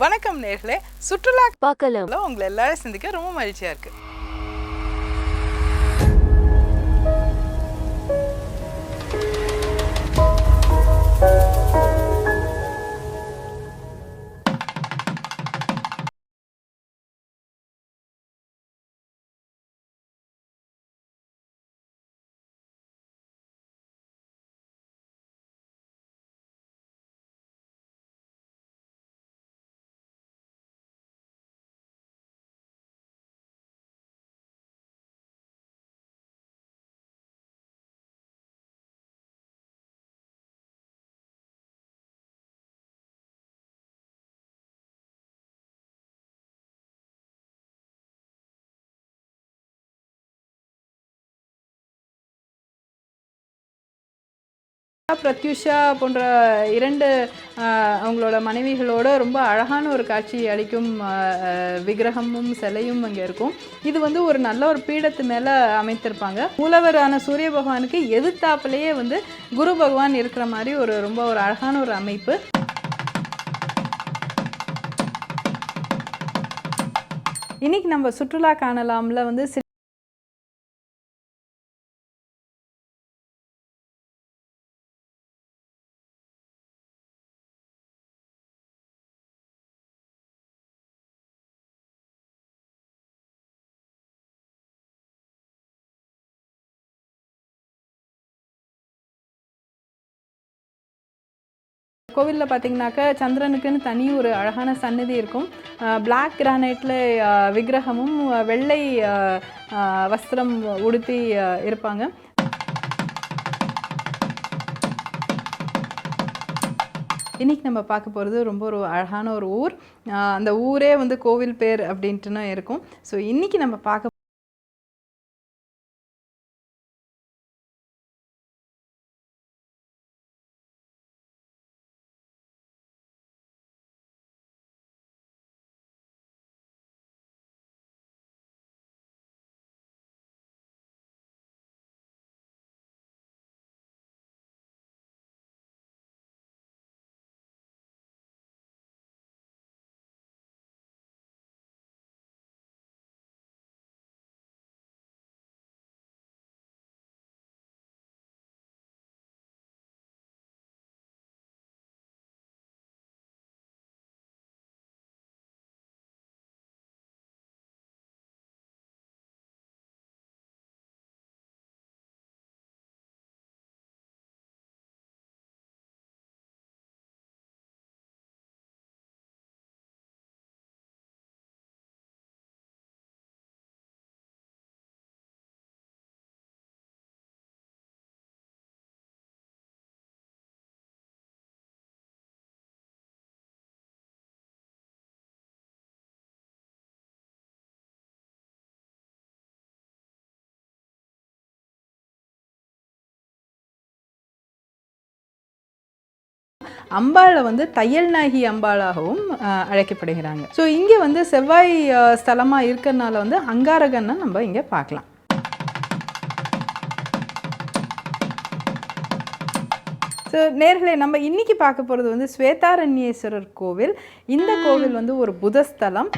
வணக்கம் நேர்களே. சுற்றுலா பார்க்கலாம். உங்களை எல்லாரும் சந்திக்க ரொம்ப மகிழ்ச்சியா இருக்கு. பிரத்யூஷா போன்ற இரண்டு அவங்களோட மனைவிகளோட ரொம்ப அழகான ஒரு காட்சி அளிக்கும் விக்கிரகமும் சிலையும் அங்கே இருக்கும். இது வந்து ஒரு நல்ல ஒரு பீடத்து மேலே அமைத்திருப்பாங்க. மூலவரான சூரிய பகவானுக்கு எதிர்த்தாப்புலேயே வந்து குரு பகவான் இருக்கிற மாதிரி ஒரு ரொம்ப ஒரு அழகான ஒரு அமைப்பு. இன்னைக்கு நம்ம சுற்றுலா காணலாம்ல வந்து கோவிலில் பார்த்தீங்கன்னாக்கா சந்திரனுக்குன்னு தனி ஒரு அழகான சன்னதி இருக்கும். பிளாக் கிரானைட்டில் விக்கிரகமும் வெள்ளை வஸ்திரம் உடுத்தி இருப்பாங்க. இன்னைக்கு நம்ம பார்க்க போகிறது ரொம்ப ஒரு அழகான ஒரு ஊர். அந்த ஊரே வந்து கோவில் பேர் அப்படின்ட்டுன்னு இருக்கும். ஸோ இன்னைக்கு நம்ம பார்க்க அம்பாளை வந்து தையல் நாயகி அம்பாளாகவும் அழைக்கப்படுகிறாங்க. ஸோ இங்கே வந்து செவ்வாய் அஹ், ஸ்தலமா இருக்கிறனால வந்து அங்காரகன்னு நம்ம இங்கே பார்க்கலாம். ஸோ நேர்களே நம்ம இன்னைக்கு பார்க்க போகிறது வந்து ஸ்வேதாரண்யேஸ்வரர் கோவில். இந்த கோவில் வந்து ஒரு புதஸ்தலம்.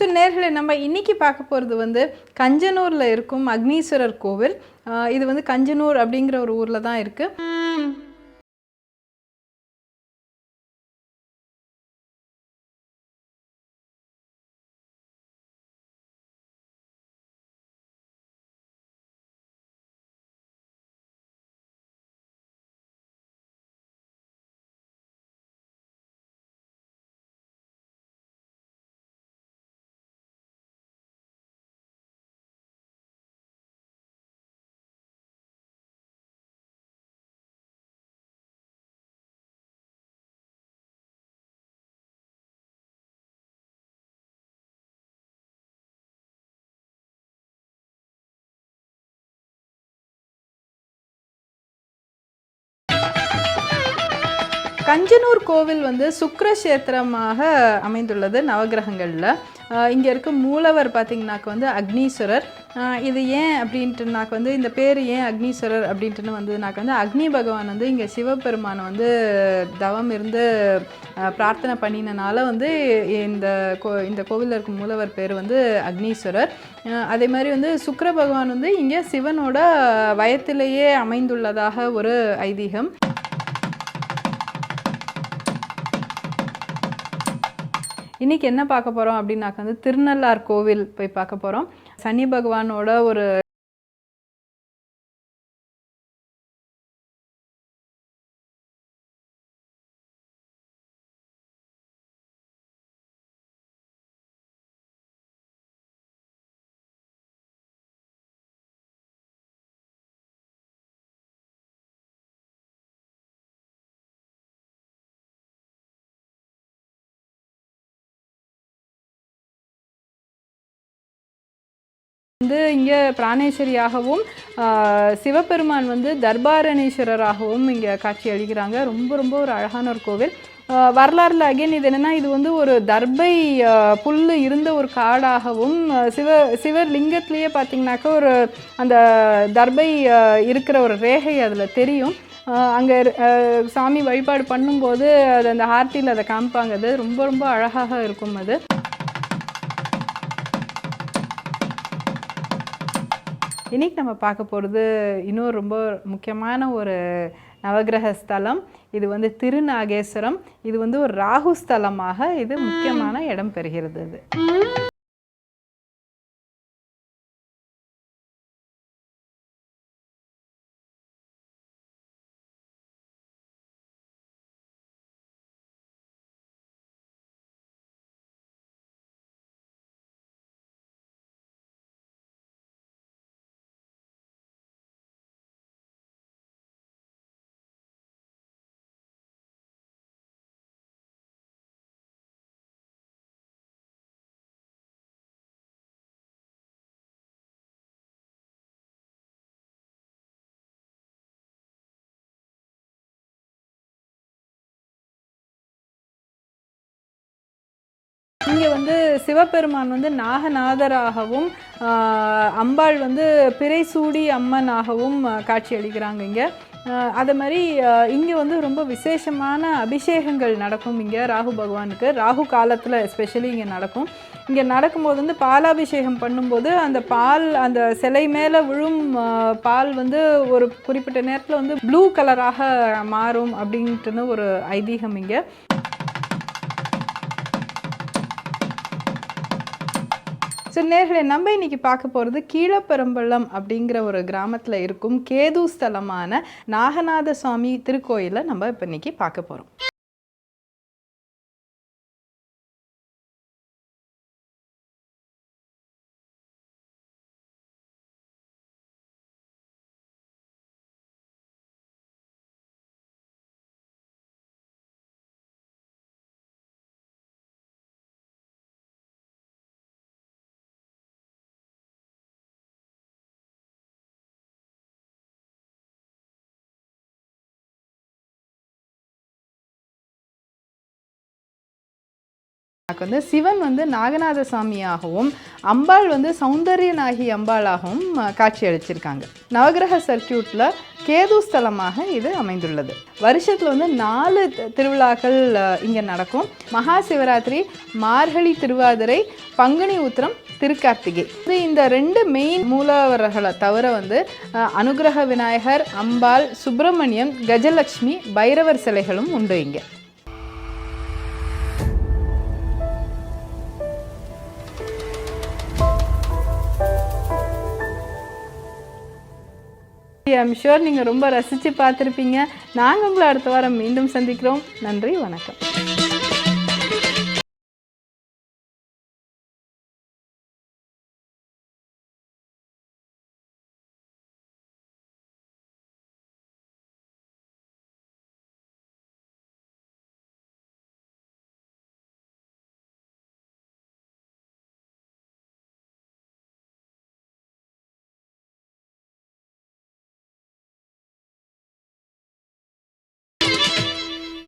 ஸோ நேர்களை நம்ம இன்னைக்கு பார்க்க போகிறது வந்து கஞ்சனூரில் இருக்கும் அக்னீஸ்வரர் கோவில். இது வந்து கஞ்சனூர் அப்படிங்கிற ஒரு ஊரில் தான் இருக்குது கஞ்சனூர் கோவில் வந்து சுக்ரக்ஷேத்திரமாக அமைந்துள்ளது நவகிரகங்களில். இங்கே இருக்க மூலவர் பார்த்திங்கனாக்க வந்து அக்னீஸ்வரர். இது ஏன் அப்படின்ட்டுனாக்க வந்து இந்த பேர் ஏன் அக்னீஸ்வரர் அப்படின்ட்டுன்னு வந்ததுனாக்க வந்து அக்னி பகவான் வந்து இங்கே சிவபெருமானை வந்து தவம் இருந்து பிரார்த்தனை பண்ணினனால வந்து இந்த கோ இந்த கோவிலில் இருக்க மூலவர் பேர் வந்து அக்னீஸ்வரர். அதே மாதிரி வந்து சுக்கர பகவான் வந்து இங்கே சிவனோட வயத்திலேயே அமைந்துள்ளதாக ஒரு ஐதீகம். இன்றைக்கி என்ன பார்க்க போகிறோம் அப்படின்னாக்க வந்து திருநள்ளார் கோவில் போய் பார்க்க போகிறோம் சனி பகவானோட ஒரு வந்து இங்கே பிராணேஸ்வரியாகவும் சிவபெருமான் வந்து தர்பாரணேஸ்வரராகவும் இங்கே காட்சி அளிக்கிறாங்க. ரொம்ப ரொம்ப ஒரு அழகான ஒரு கோவில். வரலாறுல அகைன் இது என்னன்னா இது வந்து ஒரு தர்பை புல் இருந்த ஒரு காடாகவும் சிவ சிவர் லிங்கத்திலேயே பார்த்தீங்கன்னாக்கா ஒரு அந்த தர்பை இருக்கிற ஒரு ரேகை அதில் தெரியும். அங்கே சாமி வழிபாடு பண்ணும்போது அது அந்த ஆர்த்தியில் அதை காமிப்பாங்க. அது ரொம்ப ரொம்ப அழகாக இருக்கும் அது. இன்னைக்கு நம்ம பார்க்க போகிறது இன்னொரு ரொம்ப முக்கியமான ஒரு நவக்கிரக ஸ்தலம். இது வந்து திருநாகேஸ்வரம். இது வந்து ஒரு ராகு ஸ்தலமாக இது முக்கியமான இடம் பெறுகிறது இங்கே வந்து சிவபெருமான் வந்து நாகநாதராகவும் அம்பாள் வந்து பிறைசூடி அம்மனாகவும் காட்சி அளிக்கிறாங்க இங்கே. அதே மாதிரி இங்கே வந்து ரொம்ப விசேஷமான அபிஷேகங்கள் நடக்கும் இங்கே ராகு பகவானுக்கு. ராகு காலத்தில் எஸ்பெஷலி இங்கே நடக்கும். இங்கே நடக்கும்போது வந்து பாலாபிஷேகம் பண்ணும்போது அந்த பால் அந்த சிலை மேலே விழும் பால் வந்து ஒரு குறிப்பிட்ட நேரத்தில் வந்து ப்ளூ கலராக மாறும் அப்படின்ட்டுன்னு ஒரு ஐதீகம் இங்கே. ஸோ நேர்களை நம்ம இன்னைக்கு பார்க்க போகிறது கீழப்பெரும்பள்ளம் அப்படிங்கிற ஒரு கிராமத்தில் இருக்கும் கேது ஸ்தலமான நாகநாத சுவாமி திருக்கோயிலை நம்ம இப்போ இன்னைக்கு பார்க்க போகிறோம் எனக்கு வந்து சிவன் வந்து நாகநாத சாமியாகவும் அம்பாள் வந்து சௌந்தரியநாகி அம்பாளாகவும் காட்சி அளிச்சிருக்காங்க நவகிரக சர்க்கியூட்டில் கேது ஸ்தலமாக இது அமைந்துள்ளது. வருஷத்தில் வந்து நாலு திருவிழாக்கள் இங்கே நடக்கும். மகா சிவராத்திரி மார்கழி திருவாதிரை பங்குனி உத்திரம் திருக்கார்த்திகை. இது இந்த ரெண்டு மெயின் மூலவர்களை தவிர வந்து அனுகிரக அனுக்கிரக விநாயகர் அம்பாள் சுப்பிரமணியம் கஜலட்சுமி பைரவர் சிலைகளும் உண்டு இங்கே. ஐம் ஷோர் நீங்கள் ரொம்ப ரசித்து பார்த்துருப்பீங்க. நாங்கள் உங்களை அடுத்த வாரம் மீண்டும் சந்திக்கிறோம். நன்றி வணக்கம்.